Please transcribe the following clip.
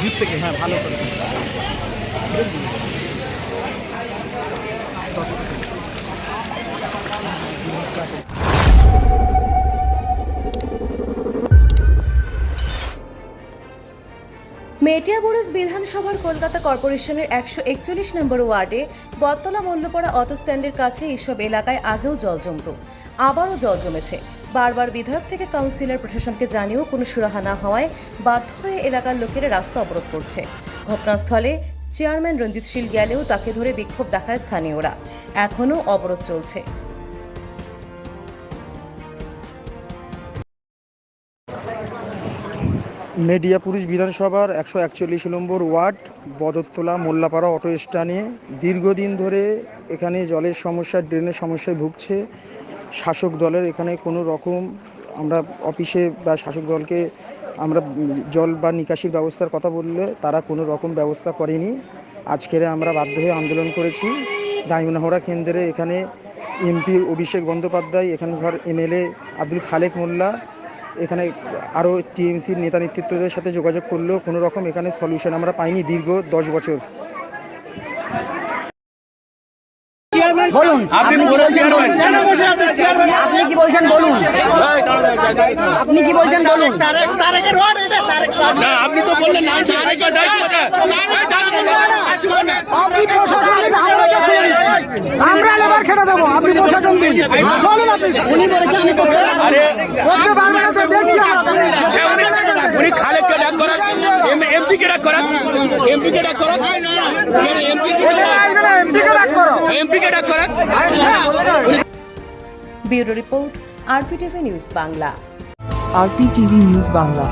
ভিত থেকে হ্যাঁ ভালো করে। বিধানসভার কলকাতা কর্পোরেশনের একশো একচল্লিশ নম্বর ওয়ার্ডে বটতলা মল্লপাড়া অটো স্ট্যান্ডের কাছে এইসব এলাকায় আগেও জল জমত, আবারও জল জমেছে। বারবার বিধায়ক থেকে কাউন্সিলর প্রশাসনকে জানিয়েও কোনো সুরাহা না হওয়ায় বাধ্য হয়ে এলাকার লোকেরা রাস্তা অবরোধ করছে। ঘটনাস্থলে চেয়ারম্যান রঞ্জিত শীল গেলেও তাকে ধরে বিক্ষোভ দেখায় স্থানীয়রা। এখনও অবরোধ চলছে। মেডিয়া পুলিশ বিধানসভার একশো একচল্লিশ নম্বর ওয়ার্ড, বদরতলা, মোল্লাপাড়া অটো স্ট্যান্ডে দীর্ঘদিন ধরে এখানে জলের সমস্যা, ড্রেনের সমস্যায় ভুগছে শাসক দলের এখানে কোনো রকম আমরা অফিসে বা শাসক দলকে আমরা জল বা নিকাশির ব্যবস্থার কথা বললে তারা কোনো রকম ব্যবস্থা করেনি। আজকের আমরা বাধ্য হয়ে আন্দোলন করেছি। ডায়মনহাওড়া কেন্দ্রে এখানে এমপি অভিষেক বন্দ্যোপাধ্যায়, এখানকার এমএলএ আব্দুল খালেক মোল্লা, এখানে আরও টিএমসির নেতা নেতৃত্বদের সাথে যোগাযোগ করলেও কোনো রকম এখানে সলিউশন আমরা পাইনি দীর্ঘ দশ বছর। বলুন। আপনি আপনি কি বলছেন বলুন। আপনি কি বলছেন বলুন। আপনি তো বললেন না যে আরেকবার দায়িত্ব এটা। আপনি আমরা তো বললেন আমরা লেবার খেটে দেবো। আপনি প্রশাসন দিন চলুন আপনি। উনি বলেছেন আমি করতে পারব না। করতে পারব না তো দেখছি আমরা। উনি খালেককে ডাক করান এমপি কে ডাক করান এমপি কে ডাক করো এমপি কে ডাক করো bureau report RPTV news Bangla RPTV news Bangla